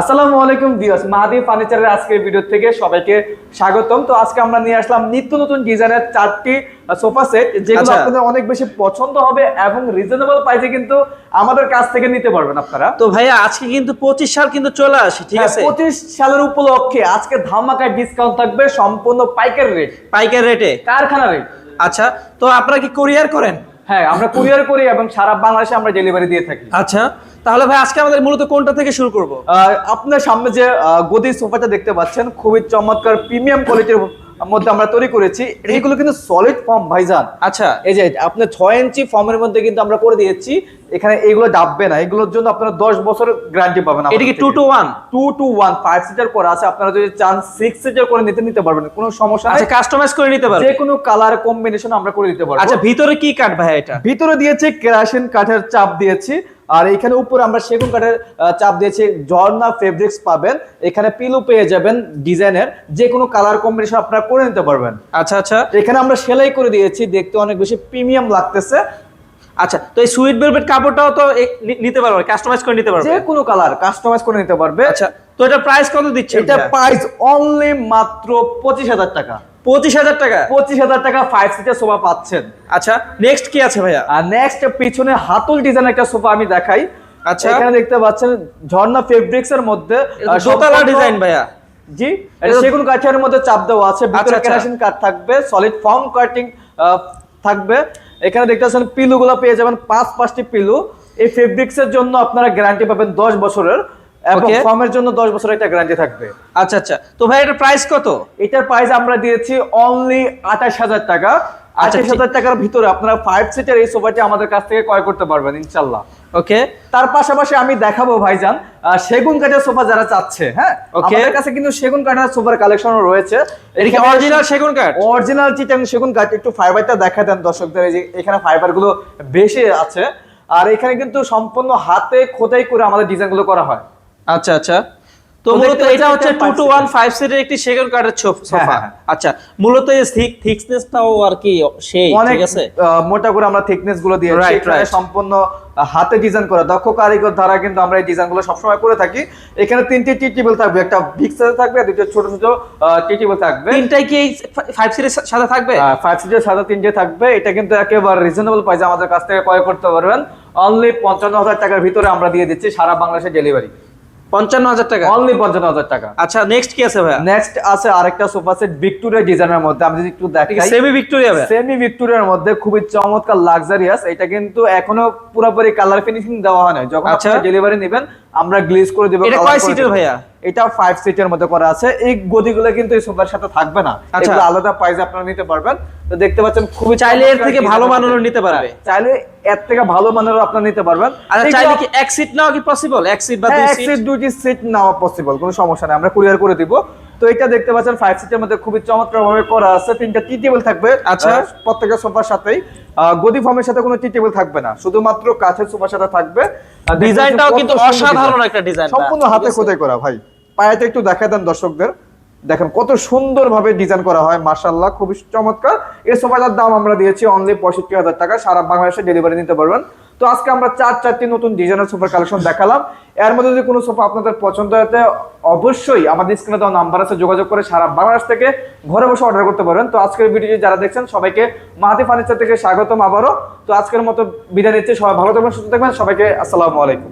আসসালামু আলাইকুম ভিউয়ার্স মাহাদি ফার্নিচারের আজকের ভিডিও থেকে সবাইকে স্বাগতম। তো আজকে আমরা নিয়ে আসলাম নিত্য নতুন ডিজাইনের চারটি সোফা সেট যেগুলো আচ্ছা। আপনাদের অনেক বেশি পছন্দ হবে এবং রিজনেবল প্রাইসে কিন্তু আমাদের কাছ থেকে নিতে পারবেন আপনারা। তো ভাইয়া আজকে কিন্তু পঁচিশ সাল কিন্তু চলে আসে ঠিক আছে? পঁচিশ সালের উপলক্ষে আজকে ধামাকায় ডিসকাউন্ট থাকবে সম্পূর্ণ পাইকারি রেট পাইকার রেটে কারখানা রেট আচ্ছা তো আপনারা কি কোরিয়ার করেন? হ্যাঁ আমরা কুরিয়ার করি এবং সারা বাংলাদেশে আমরা ডেলিভারি দিয়ে থাকি। আচ্ছা তাহলে ভাই আজকে আমাদের মূলত কোনটা থেকে শুরু করব? আপনার সামনে যে গদি সোফাটা দেখতে পাচ্ছেন খুবই চমৎকার প্রিমিয়াম কোয়ালিটির মধ্যে আমরা তৈরি করেছি। এইগুলো কিন্তু সলিড ফর্ম ভাইজান। আচ্ছা। এই যে আপনার ছয় ইঞ্চি ফর্মের মধ্যে কিন্তু আমরা করে দিয়েছি। এখানে এগুলো ডাববে না। এগুলোর জন্য আপনারা দশ বছর গ্যারান্টি পাবেন এটা কি two two one two two one five seater করা আছে। আপনারা যদি চান সিক্স সিটার করে নিতে নিতে পারবেন। কোনো সমস্যা আচ্ছা নেই কাস্টমাইজ করে নিতে পারবেন। যে কোনো কালার কম্বিনেশন আমরা করে দিতে পারব। আচ্ছা ভিতরে কি কাঠ ভাই এটা? ভিতরে দিয়েছি কেরাসিন কাঠের চাপ দিয়েছি। আর এখানে উপরে আমরা সেগুন কাঠের চাপ দিয়েছি। ঝর্ণা ফেব্রিক্স পাবেন। এখানে পিলু পেয়ে যাবেন ডিজাইনের যে কোনো কালার কম্বিনেশন আপনারা করে নিতে পারবেন। আচ্ছা আচ্ছা। এখানে আমরা সেলাই করে দিয়েছি। দেখতে অনেক বেশি প্রিমিয়াম লাগতেছে। আচ্ছা তো এই সুইট ভেলভেট কাপড়টাও তো নিতে পারবে কাস্টমাইজ করে নিতে পারবে? যে কোনো কালার কাস্টমাইজ করে নিতে পারবে। আচ্ছা তো এটা প্রাইস কত দিচ্ছে এটা প্রাইস অনলি মাত্র পঁচিশ হাজার টাকা। পঁচিশ হাজার টাকা। পঁচিশ হাজার টাকা ফাইভ সিটার সোফা পাচ্ছেন। আচ্ছা নেক্সট কি আছে ভাইয়া? আর নেক্সট পিছনে হাতুল ডিজাইন একটা সোফা আমি দেখাই। আচ্ছা। এখানে দেখতে পাচ্ছেন ঝর্ণা ফেব্রিক্স এর মধ্যে দোতলা ডিজাইন ভাইয়া। জি এটা সেগুন কাঠের মধ্যে চাপ দেওয়া আছে ভিতরে আচ্ছা, আচ্ছা। কেরাসিন কাঠ থাকবে সলিড ফর্ম কাটিং থাকবে। এখানে দেখতে পাচ্ছেন পিলু গুলো পেয়ে যাবেন পাঁচ পাঁচটি পিলু। এই ফেব্রিক্স এর জন্য আপনারা গ্যারান্টি পাবেন দশ বছরের। এবং ফর্মের জন্য দশ বছরের একটা গ্যারান্টি থাকবে। আচ্ছা আচ্ছা। তো ভাই এটা প্রাইস কত? এটার প্রাইস আমরা দিয়েছি অনলি আঠাশ হাজার টাকা। আচ্ছা, আঠাশ হাজার টাকার ভিতরে আপনারা ফাইভ সিটার এই সোফাটি আমাদের কাছ থেকে ক্রয় করতে পারবেন ইনশাল্লাহ। ওকে তার পাশাপাশি আমি দেখাবো ভাইজান সেগুন কাঠের সোফা যারা চাচ্ছে হ্যাঁ? Okay. আমাদের কাছে কিন্তু সেগুন কাঠের সোফার কালেকশনও রয়েছে। এটা কি অরিজিনাল সেগুন কাঠ? অরিজিনাল চিটাং সেগুন কাঠ একটু ফাইবারটা দেখা দেন দর্শকদের এই যে এখানে ফাইবারগুলো বেশি আছে। আর এখানে কিন্তু সম্পূর্ণ হাতে খোদাই করে আমাদের ডিজাইনগুলো করা হয়। আচ্ছা আচ্ছা। তো মূলত এটা হচ্ছে টু টু ওয়ান ফাইভ সিটের একটি সেকেন্ড কার্ডের সোফা। হ্যাঁ, হ্যাঁ। আচ্ছা মূলত এই থিক থিকনেসটাও আর কি সেই ঠিক আছে? মোটা করে আমরা থিকনেসগুলো right. সম্পূর্ণ হাতে ডিজাইন করা। দক্ষ কারিগর দ্বারা কিন্তু আমরা এই ডিজাইনগুলো সবসময় করে থাকি। এখানে তিনটি টি টেবিল থাকবে। একটা বিগ সাইজ থাকবে দুটো ছোট ছোট টি টেবিল থাকবে। তিনটাই কি ফাইভ সিটের সাথে থাকবে? ফাইভ সিটের সাথে তিনটে থাকবে। এটা কিন্তু একেবারে রিজনেবল প্রাইসে আমাদের কাছ থেকে ক্রয় করতে পারবেন। অনলি পঞ্চান্ন হাজার টাকার ভিতরে আমরা দিয়ে দিচ্ছি সারা বাংলাদেশে ডেলিভারি পঞ্চান্ন হাজার টাকা। অনলি পঞ্চান্ন হাজার টাকা। আচ্ছা নেক্সট কি আছে ভাইয়া? নেক্সট আছে আরেকটা সোফা সেট ভিক্টোরিয়া ডিজাইনের মধ্যে। আমি যদি একটু দেখাই। সেমি ভিক্টোরিয়া সেমি ভিক্টোরিয়ার মধ্যে খুবই চমৎকার লাক্সারিয়াস এটা কিন্তু এখনও পুরোপুরি কালার ফিনিশিং দেওয়া হয় না যখন আচ্ছা। আপনি ডেলিভারি নেবেন আমরা গ্লেজ করে দেব এটা কয় সিটের ভাইয়া? এটা ফাইভ সিটের মধ্যে করা আছে। এই গদিগুলো কিন্তু এই সোফার সাথে থাকবে না। আচ্ছা। এগুলো আলাদা প্রাইস আপনারা নিতে পারবেন। তো দেখতে পাচ্ছেন খুবই চাইলে এর থেকে ভালো মানের নিতে পারবে। হ্যাঁ, চাইলে এর থেকে ভালো মানেরও আপনারা নিতে পারবেন। আর চাইলে কি এক সিট নাও কি পসিবল এক সিট বা হ্যাঁ, দুই এক সিট দুই দুইটি সিট নাও পসিবল কোনো সমস্যা নেই। আমরা কুরিয়ার করে দিব। তো এটা দেখতে পাচ্ছেন ফাইভ সিটের মধ্যে খুবই চমৎকার ভাবে করা আছে। তিনটা টি টেবিল থাকবে আচ্ছা। আহ, প্রত্যেকটা সোফার সাথেই। গদি ফর্মের সাথে কোনো টি টেবিল থাকবে না শুধুমাত্র কাঠের সোফার সাথে থাকবে। ডিজাইনটাও কিন্তু অসাধারণ একটা ডিজাইন সম্পূর্ণ হাতে খোদাই করা ভাই। পায়েতে একটু দেখা দেন দর্শকদের। দেখেন কত সুন্দর ভাবে ডিজাইন করা হয় মার্শাল্লাহ খুবই চমৎকার। এই সোফাটার দাম আমরা দিয়েছি অনলি পঁয়ষট্টি হাজার টাকা সারা বাংলাদেশে ডেলিভারি নিতে পারবেন। তো আজকে আমরা চার, চারটি নতুন ডিজাইনের সোফার কালেকশন দেখালাম। এর মধ্যে যদি কোনো সোফা আপনাদের পছন্দ হতে অবশ্যই আমাদের স্ক্রিনে দেওয়া নাম্বার আছে, যোগাযোগ করে সারা বাংলাদেশ থেকে ঘরে বসে অর্ডার করতে পারেন তো আজকের ভিডিও যারা দেখছেন, সবাইকে মাহাতি ফার্নিচার থেকে স্বাগতম আবারও। তো আজকের মতো বিদায় নিচ্ছি, সবাই ভালো থাকবেন, সুস্থ থাকবেন, সবাইকে আসসালামু আলাইকুম।